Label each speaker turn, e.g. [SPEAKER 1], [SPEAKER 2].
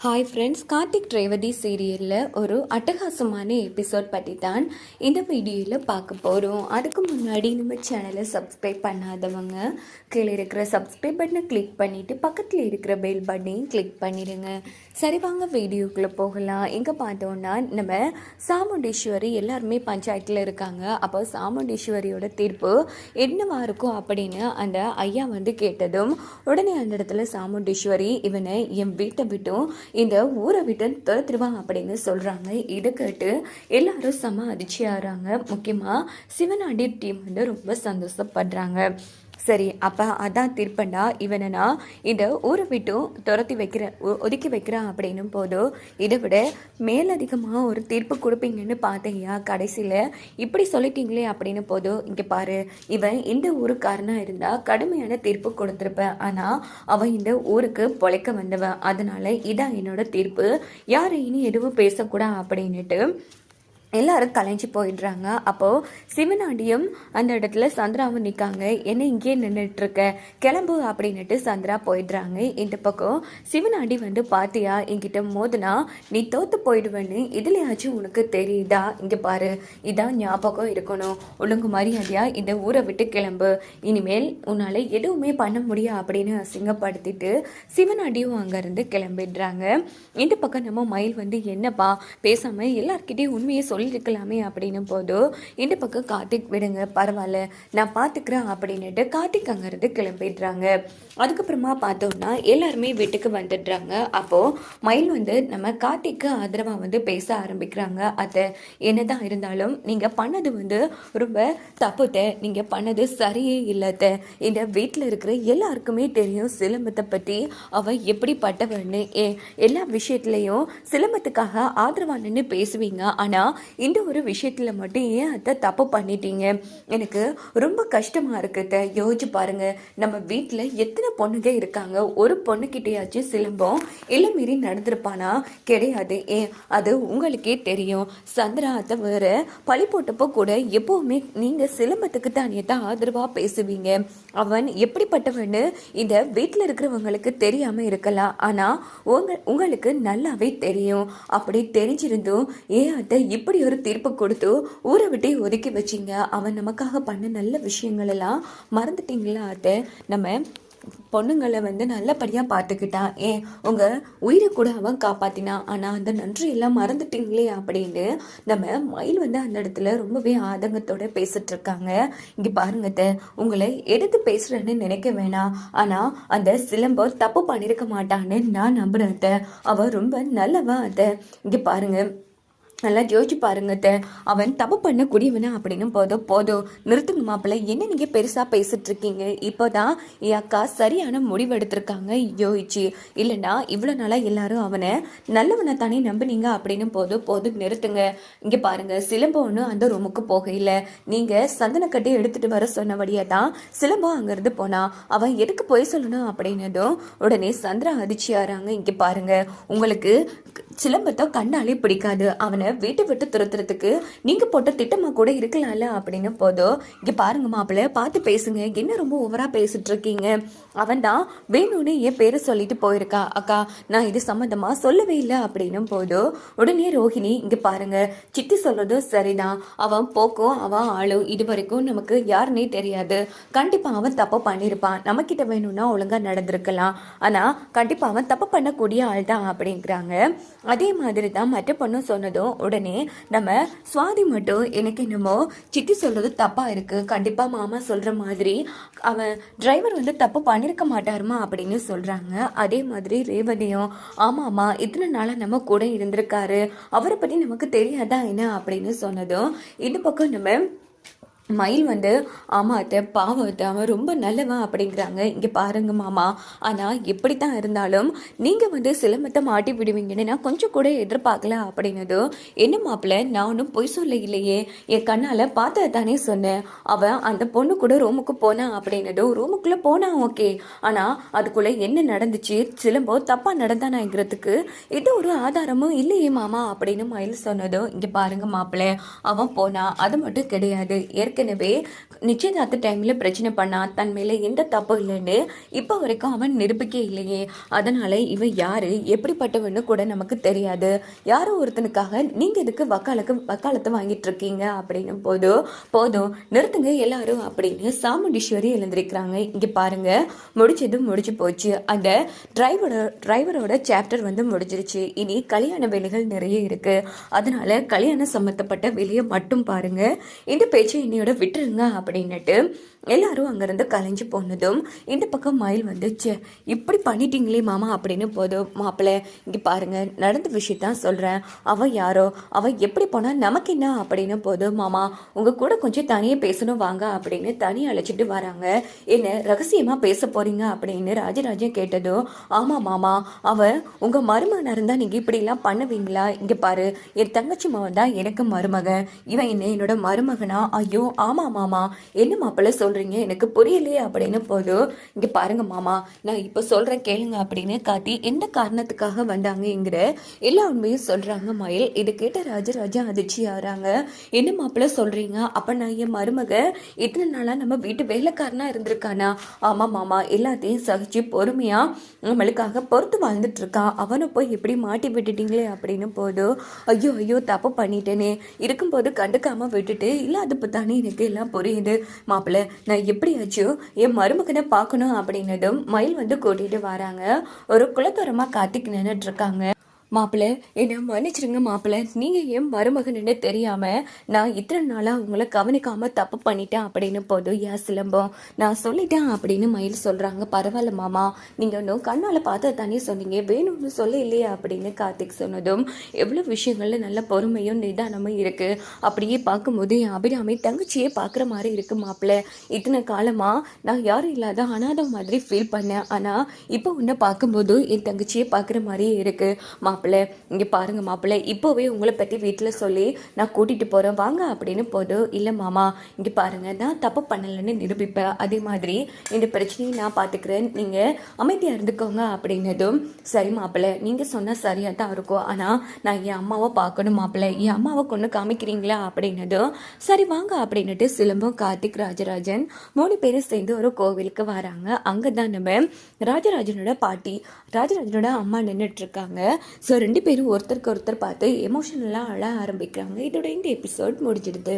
[SPEAKER 1] Hi friends Karthik Revathi சீரியலில் ஒரு அட்டகாசமான எபிசோட் பற்றி தான் இந்த வீடியோவில் பார்க்க போகிறோம் அதுக்கு முன்னாடி நம்ம சேனலை சப்ஸ்கிரைப் பண்ணாதவங்க கீழே இருக்கிற சப்ஸ்கிரைப் பட்டனை கிளிக் பண்ணிவிட்டு பக்கத்தில் இருக்கிற பெல் பட்டனையும் கிளிக் பண்ணிடுங்க சரி வாங்க வீடியோக்குள்ளே போகலாம். எங்கே பார்த்தோன்னா நம்ம சாமுண்டீஸ்வரி எல்லாருமே பஞ்சாயத்தில் இருக்காங்க. அப்போ சாமுண்டீஸ்வரியோட தீர்ப்பு என்னவா இருக்கும் அப்படின்னு அந்த ஐயா வந்து கேட்டதும் உடனே அந்த இடத்துல சாமுண்டீஸ்வரி இவனை என் வீட்டை விட்டும் இந்த ஊரை விட்டு துரத்துருவான் அப்படின்னு சொல்கிறாங்க இதை கேட்டு எல்லாரும் செம அதிர்ச்சி ஆகிறாங்க முக்கியமாக சிவனாண்டி டீம் வந்து ரொம்ப சந்தோஷப்படுறாங்க. சரி அப்போ அதான் திருப்பண்டா. இவனை நான் இதை ஊரை விட்டும் துரத்தி வைக்கிறேன் ஒ- ஒதுக்கி வைக்கிறேன் அப்படின்னும் போதும் இதை விட மேலதிகமாக ஒரு தீர்ப்பு கொடுப்பீங்கன்னு பார்த்தீங்க கடைசியில். இப்படி சொல்லிட்டீங்களே அப்படின்னு போதும் இங்கே பாரு இவன் இந்த ஊருக்காரனாக இருந்தால் கடுமையான தீர்ப்பு கொடுத்துருப்பேன் ஆனால் அவன் இந்த ஊருக்கு பொழைக்க வந்தவன். அதனால் இதான் என்னோட தீர்ப்பு. யார் இனி எதுவும் பேசக்கூடாது அப்படின்னுட்டு எல்லாரும் கலைஞ்சு போயிடுறாங்க. அப்போது சிவனாண்டியும் அந்த இடத்துல சந்திராவும் நிற்காங்க என்ன இங்கேயே நின்றுட்டுருக்க கிளம்பு அப்படின்னுட்டு சந்திரா போயிடுறாங்க. இந்த பக்கம் சிவனாண்டி வந்து பாத்தியா என்கிட்ட மோதுனா நீ தோத்து போயிடுவேன்னு இதுலையாச்சும் உனக்கு தெரியுதா? இங்கே பாரு இதான் ஞாபகம் இருக்கணும். ஒழுங்கு மரியாதையா இந்த ஊரை விட்டு கிளம்பு. இனிமேல் உன்னால் எதுவுமே பண்ண முடியா? அப்படின்னு அசிங்கப்படுத்திட்டு சிவனாண்டியும் அங்கேருந்து கிளம்பிடுறாங்க. இந்த பக்கம் நம்ம மயில் வந்து என்னப்பா பேசாமல் எல்லார்கிட்டையும் உண்மையை சொல்லியிருக்கலாமே அப்படின்னு போதும் இந்த பக்கம் கார்த்திக் விடுங்க பரவாயில்ல நான் பார்த்துக்கிறேன் அப்படின்னுட்டு கார்த்திக் அங்கேருந்து கிளம்பிடுறாங்க. அதுக்கப்புறமா பார்த்தோம்னா எல்லாருமே வீட்டுக்கு வந்துடுறாங்க. அப்போது மயில் வந்து நம்ம கார்த்திக்கு ஆதரவாக வந்து பேச ஆரம்பிக்கிறாங்க. அதை என்னதான் இருந்தாலும் நீங்கள் பண்ணது வந்து ரொம்ப தப்புத்த. நீங்கள் பண்ணது சரியே இல்லாத இந்த வீட்டில் இருக்கிற எல்லாருக்குமே தெரியும் சிலம்பத்தை பற்றி அவள் எப்படிப்பட்டவன்னு ஏ எல்லா விஷயத்துலையும் சிலம்பத்துக்காக ஆதரவாக நின்று பேசுவீங்க. ஆனால் இந்த ஒரு விஷயத்தில் மட்டும் ஏன் அத்தை தப்பு பண்ணிட்டீங்க? எனக்கு ரொம்ப கஷ்டமாக இருக்குத யோசிச்சு பாருங்க. நம்ம வீட்டில் எத்தனை பொண்ணுங்க இருக்காங்க? ஒரு பொண்ணுக்கிட்டேயாச்சும் சிலம்பம் இல்லை மீறி நடந்திருப்பானா? கிடையாது. ஏன் அது உங்களுக்கே தெரியும். சந்திரா அத்தை வேற பழி போட்டப்போ கூட எப்பவுமே நீங்கள் சிலம்பத்துக்கு தானே தான் ஆதரவாக பேசுவீங்க. அவன் எப்படிப்பட்டவன்னு இந்த வீட்டில் இருக்கிறவங்களுக்கு தெரியாமல் இருக்கலாம். ஆனால் உங்க உங்களுக்கு நல்லாவே தெரியும். அப்படி தெரிஞ்சிருந்தும் ஏன் அத்தை இப்படி ஒரு தீர்ப்பு கொடுத்து ஊரை விட்டே ஒதுக்கி வச்சிங்க. அவன் நமக்காக பண்ண நல்ல விஷயங்கள் எல்லாம் மறந்துட்டீங்களா அத்தை? நம்ம பொண்ணுங்களை வந்து நல்லபடியாக பார்த்துக்கிட்டான். ஏன் உங்கள் உயிரை கூட அவன் காப்பாற்றினான் ஆனால் அந்த நன்றி எல்லாம் மறந்துட்டீங்களே அப்படின்னு நம்ம மயில் வந்து அந்த இடத்துல ரொம்பவே ஆதங்கத்தோடு பேசிட்டு இருக்காங்க. இங்கே பாருங்கத்தை உங்களை எடுத்து பேசுகிறேன்னு நினைக்க வேணாம். ஆனால் அந்த சிலம்பம் தப்பு பண்ணியிருக்க மாட்டான்னு நான் நம்புகிறேன் அவன் ரொம்ப நல்லவா அத்தை. இங்கே பாருங்க. நல்லா யோசிச்சு பாருங்க அத்தை. அவன் தப்பு பண்ண அப்படின்னு போதும் போதும். நிறுத்துங்க மாப்பிள்ளை. என்ன நீங்கள் பெருசாக பேசிட்டு இருக்கீங்க இப்போதான் என் அக்கா சரியான முடிவு எடுத்திருக்காங்க யோசிச்சு இல்லைன்னா இவ்வளோ நாளாக எல்லாரும் அவனை நல்லவனை தானே நம்புனீங்க அப்படின்னு போதும் போதும். நிறுத்துங்க. இங்கே பாருங்க சிலம்பம் ஒன்றும் அந்த ரூமுக்கு போகையில. நீங்கள் சந்தனக்கட்டையை எடுத்துகிட்டு வர சொன்னபடியே தான் சிலம்பம் அங்கிருந்து போனான் அவன் எதுக்கு போய் சொல்லணும் அப்படின்னதும் உடனே சந்திரா அதிர்ச்சியாராங்க இங்கே பாருங்க உங்களுக்கு சிலம்பத்தை கண்ணாலே பிடிக்காது. அவனை வீட்டை விட்டு துரத்துறதுக்கு நீங்கள் போட்ட திட்டமாக கூட இருக்கலாம்ல அப்படின்னு போதும் இங்கே பாருங்க மாப்பிள்ள பார்த்து பேசுங்க. என்ன ரொம்ப ஓவராக பேசிட்டு இருக்கீங்க? அவன் தான் வேணும்னு என் பேரை சொல்லிட்டு போயிருக்கா. அக்கா நான் இது சம்மந்தமாக சொல்லவே இல்லை அப்படின்னும் போதும் உடனே ரோஹிணி இங்கே பாருங்க சித்தி சொல்றதும் சரிதான். அவன் போக்கும் அவன் ஆளும் இது வரைக்கும் நமக்கு யாருன்னே தெரியாது. கண்டிப்பாக அவன் தப்பு பண்ணியிருப்பான் நம்மக்கிட்ட வேணும்னா ஒழுங்காக நடந்திருக்கலாம். ஆனால் கண்டிப்பாக அவன் தப்பு பண்ணக்கூடிய ஆள் தான் அப்படிங்கிறாங்க. அதே மாதிரி தான் மற்ற பொண்ணும் சொன்னதும் உடனே நம்ம சுவாதி மட்டும் எனக்கு என்னமோ சித்தி சொல்றது தப்பா இருக்கு. கண்டிப்பா மாமா சொல்ற மாதிரி அவன் டிரைவர் வந்து தப்பு பண்ணியிருக்க மாட்டாருமா அப்படின்னு சொல்றாங்க. அதே மாதிரி ரேவதியும் ஆமாமா இத்தனை நாளா நம்ம கூட இருந்திருக்காரு. அவரை பத்தி நமக்கு தெரியாதா என்ன அப்படின்னு சொன்னதும் இந்த பக்கம் நம்ம மயில் வந்து ஆமாம் அத்தை பாவம் அத்தை அவன் ரொம்ப நல்லவன் அப்படிங்கிறாங்க. இங்கே பாருங்க மாமா. ஆனால் எப்படி தான் இருந்தாலும் நீங்கள் வந்து சிலம்பத்தை மாட்டி விடுவீங்கன்னு நான் கொஞ்சம் கூட எதிர்பார்க்கல அப்படின்னதும் என்ன மாப்பிள்ள நான் ஒன்றும் பொய் சொல்ல இல்லையே என் கண்ணால் பார்த்தது தானே சொன்னேன். அவன் அந்த பொண்ணு கூட ரூமுக்கு போனான் அப்படின்னதும் ரூமுக்குள்ளே போனான் ஓகே. ஆனால் அதுக்குள்ளே என்ன நடந்துச்சு? சிலம்போ தப்பாக நடந்தானாங்கிறதுக்கு எந்த ஒரு ஆதாரமும் இல்லையே மாமா அப்படின்னு மயில் சொன்னதும் இங்கே பாருங்க மாப்பிள்ள அவன் போனான் அது மட்டும் கிடையாது. ஏற்க ஏற்கனவே நிச்சயதார்த்த டைமில் பிரச்சனை பண்ணா தன் மேலே எந்த தப்பு இல்லைன்னு இப்போ வரைக்கும் அவன் நிரூபிக்க இல்லையே. அதனால் இவன் யார் எப்படிப்பட்டவன்னு கூட நமக்கு தெரியாது. யாரோ ஒருத்தனுக்காக நீங்கள் இதுக்கு வக்காலுக்கு வக்காலத்தை வாங்கிட்டு இருக்கீங்க அப்படின்னு போதும் போதும் நிறுத்துங்க எல்லாரும் அப்படின்னு சாமுண்டீஸ்வரி எழுந்திருக்கிறாங்க. இங்கே பாருங்க முடிச்சது முடிச்சு போச்சு. அந்த டிரைவரோட டிரைவரோட சாப்டர் வந்து முடிஞ்சிருச்சு. இனி கல்யாண வேலைகள் நிறைய இருக்கு. அதனால கல்யாணம் சம்மந்தப்பட்ட வேலையை மட்டும் பாருங்க. இந்த பேச்சை என்னையோட விட்டுருங்க அப்படின்னுட்டு எல்லாரும் அங்கேருந்து கலைஞ்சு போனதும் இந்த பக்கம் மயில் வந்துச்சு. இப்படி பண்ணிட்டீங்களே மாமா அப்படின்னு போதும் மாப்பிள்ளை இங்கே பாருங்கள் நடந்த விஷயத்தான் சொல்கிறேன் அவள் யாரோ? அவள் எப்படி போனால் நமக்கு என்ன? அப்படின்னு போதும் மாமா உங்கள் கூட கொஞ்சம் தனியாக பேசணும் வாங்க அப்படின்னு தனி அழைச்சிட்டு வராங்க. என்ன ரகசியமாக பேச போகிறீங்க அப்படின்னு ராஜராஜன் கேட்டதும் ஆமாம் மாமா அவள் உங்கள் மருமகனாக இருந்தால் நீங்கள் இப்படிலாம் பண்ணுவீங்களா? இங்கே பாரு என் தங்கச்சி மகன் தான் எனக்கு மருமகன். இவன் என்ன என்னோட மருமகனா? ஐயோ ஆமாம் மாமா. என்ன மாப்பிள்ளை சொல்கிறீங்க எனக்கு புரியலையே அப்படின்னு போதும் இங்கே பாருங்க மாமா நான் இப்போ சொல்கிறேன் கேளுங்க அப்படின்னு காட்டி எந்த காரணத்துக்காக வந்தாங்கங்கிற எல்லா உண்மையும் சொல்கிறாங்க மயில். இதை கேட்ட ராஜராஜா அதிர்ச்சி ஆகிறாங்க என்ன மாப்பிள்ள சொல்கிறீங்க அப்போ நான் என் மருமக இத்தனை நாளாக நம்ம வீட்டு வேலைக்காரனாக இருந்திருக்கானா? ஆமாம் மாமா எல்லாத்தையும் சகிச்சு பொறுமையாக நம்மளுக்காக பொறுத்து வாழ்ந்துட்டுருக்கான் அவனை போய் எப்படி மாட்டி விட்டுட்டீங்களே அப்படின்னு போதும் ஐயோ ஐயோ தப்பு பண்ணிட்டேனே. இருக்கும்போது கண்டுக்காமல் விட்டுட்டு இல்லாதப்ப தானே எனக்கு எல்லாம் புரியுது. மாப்பிள்ளை நான் எப்படியாச்சும் என் மருமகனை பார்க்கணும் அப்படின்னதும் மயில் வந்து கூட்டிட்டு வராங்க. ஒரு குலத்தோரமாக காத்திக்கு நின்றுட்டு இருக்காங்க. மாப்பிள்ளை என்னை மன்னிச்சிருங்க மாப்பிள்ளை நீங்கள் என் மருமகன்னு தெரியாமல் நான் இத்தனை நாளாக உங்களை கவனிக்காமல் தப்பு பண்ணிட்டேன் அப்படின்னு போதும் ஏன் சிலம்பம் நான் சொல்லிட்டேன் அப்படின்னு மயில் சொல்கிறாங்க பரவாயில்ல மாமா நீங்கள் இன்னும் கண்ணால் பார்த்து தானே சொன்னீங்க. வேணும்னு சொல்ல இல்லையா அப்படின்னு கார்த்திக் சொன்னதும் எவ்வளோ விஷயங்களில் நல்ல பொறுமையும் நிதானமும் இருக்குது அப்படியே பார்க்கும்போது என் அபிராமி தங்கச்சியே பார்க்குற மாதிரி இருக்குது மாப்பிள்ளை இத்தனை காலமாக நான் யாரும் இல்லாத அனாதை மாதிரி ஃபீல் பண்ணேன். ஆனால் இப்போ உன்னை பார்க்கும்போது என் தங்கச்சியே பார்க்குற மாதிரியே இருக்குது மாப்பிள்ளை இங்கே பாருங்க மாப்பிள்ளை இப்போவே உங்களை பற்றி வீட்டில் சொல்லி நான் கூட்டிகிட்டு போகிறேன் வாங்க அப்படின்னு போதும் இல்லை மாமா இங்கே பாருங்க நான் தப்பு பண்ணலைன்னு நிரூபிப்பேன். அதே மாதிரி இந்த பிரச்சனையை நான் பார்த்துக்கிறேன் நீங்கள் அமைதியாக இருந்துக்கோங்க அப்படின்னதும் சரி மாப்பிள்ளை நீங்கள் சொன்னால் சரியாக தான் இருக்கும். ஆனால் நான் என் அம்மாவை பார்க்கணும் மாப்பிள்ளை என் அம்மாவை கொண்டு காமிக்கிறீங்களா? அப்படின்னதும் சரி வாங்க அப்படின்னுட்டு சிலம்பம் கார்த்திக் ராஜராஜன் மூணு பேரும் சேர்ந்து ஒரு கோவிலுக்கு வராங்க. அங்கே தான் நம்ம ராஜராஜனோட பாட்டி ராஜராஜனோட அம்மா நின்றுட்டு இருக்காங்க. ஸோ ரெண்டு பேரும் ஒருத்தருக்கு ஒருத்தர் பார்த்து எமோஷனலாக அழ ஆரம்பிக்கிறாங்க. இதோட இந்த எபிசோட் முடிஞ்சிடுது.